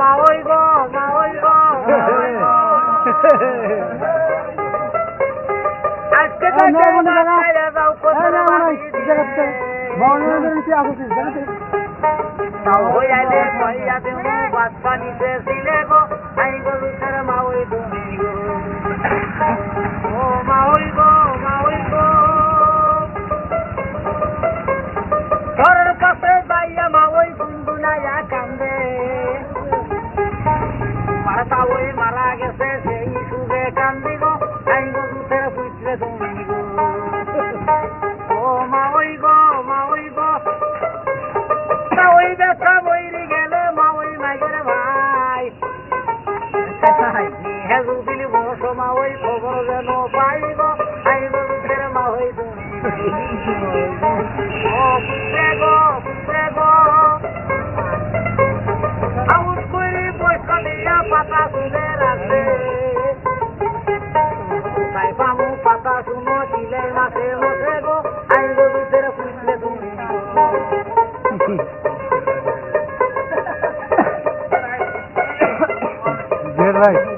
মা ওই গো মা ওই গো। আজকে তো এই নয় বন্ধু দাদা। খাইয়া দাও কোথায় বাড়ি তাও হই আইলে কইয়া দেব বাচ্চা নিতে গো। ভাই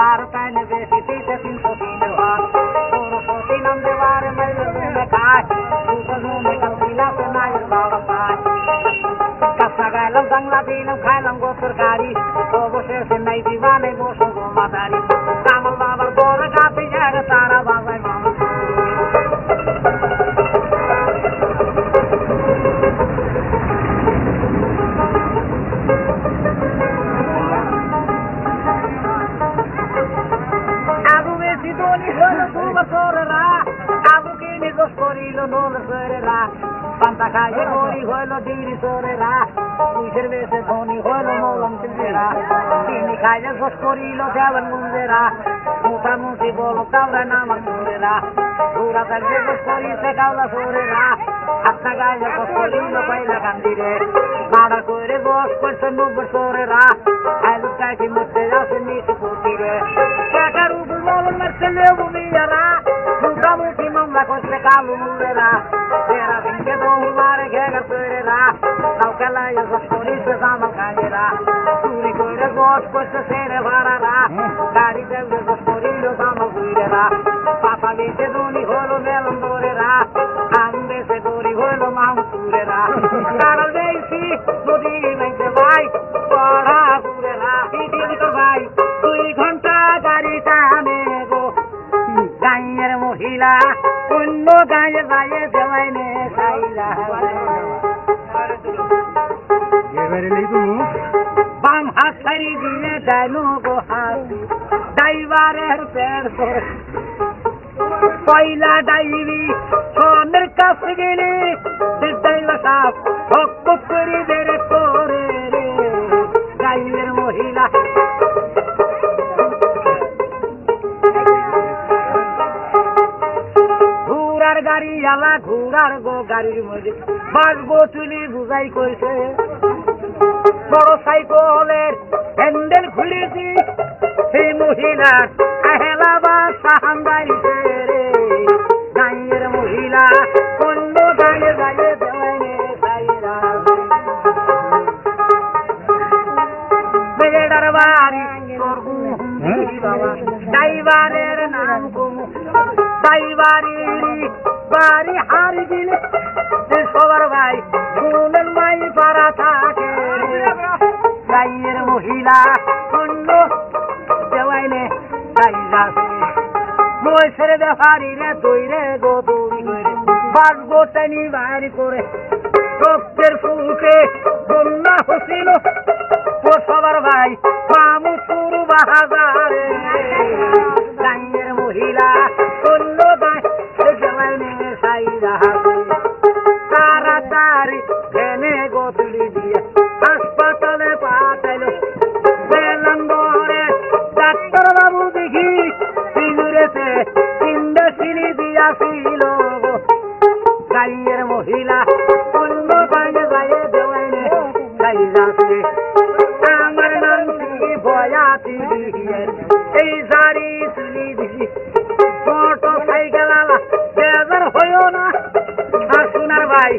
waren fijne wegen, in tot in de war. Voor een soort in de waren met de vuurde kaart. Voor de noemen kan die laten naar je ballen paard. Kast নোল সরেরা পান্তা খাইয়ে করি হইল ডিগ্রি সরেরা পুইসের বেশে ধনী হইল মলম চিন্দেরা তিনি খাইয়ে গোস করিল দেওয়ান মুন্দেরা মোটামুটি বলো কাউরা নামার সুরেরা ঘুরা থাকবে গোস করিছে কাউলা সরেরা আত্মা গাইলে গোস করিল পাইলা গান্ধিরে। মারা করে গোস করছে নব্বই সরেরা আলু কাটি মধ্যে যাচ্ছে নিচে করে গোস করছে সেরে ভাড়ারা গাড়ি দেবে গোস করিল জামাল ঘুরেরা পাপা বেঁচে দনি হলো মেলন দোরেরা আম বেঁচে দড়ি হলো মাম তুরেরা কারণ বেশি নদী নাইতে ভাই পড়া পুরেরা ইডিয়ে তোর ভাই? দুই ঘণ্টা গাড়ি টানে গো। গাইয়ের মহিলা অন্য গায়ে গায়ে দেওয়াই নে সাইলা বাম ছাড়ি দিলে ডাইনো গো হাত ড্রাইভারের পেড় ধরে পয়লা ডাইবি সোনের কাছে গেলে ডাইলা সাপ হক করে বেড়ে করে রে। গাইয়ের মহিলা। গাড়ি আলা ঘুরার গো গাড়ির মধ্যে। বাসবো তুলি বুঝাই করছে বড় সাইকেলের হ্যান্ডেল ঘুরেছি সেই মহিলা আহেলা বা সাহান্দাইছে রে গাঁয়ের মহিলা অন্য গাঁয়ে গাঁয়ে সবার ভাই শুনেন ভাই পারা থাকে। গাইয়ের মহিলা অন্য দেওয়াইলে মই ছেড়ে দে পারি রে, তুই রে গো তুই করে বাস গোটানি বাড়ি করে। রক্তের ফুলকে বন্যা হসিল ও সবার ভাই মামু শুরু বাহাজারে যাচ্ছে আমার নাম শ্রী বয়াতি এই শাড়ি সিলি দিছি মোটর সাইকেল আলা বেজার হইও না। আর সোনার ভাই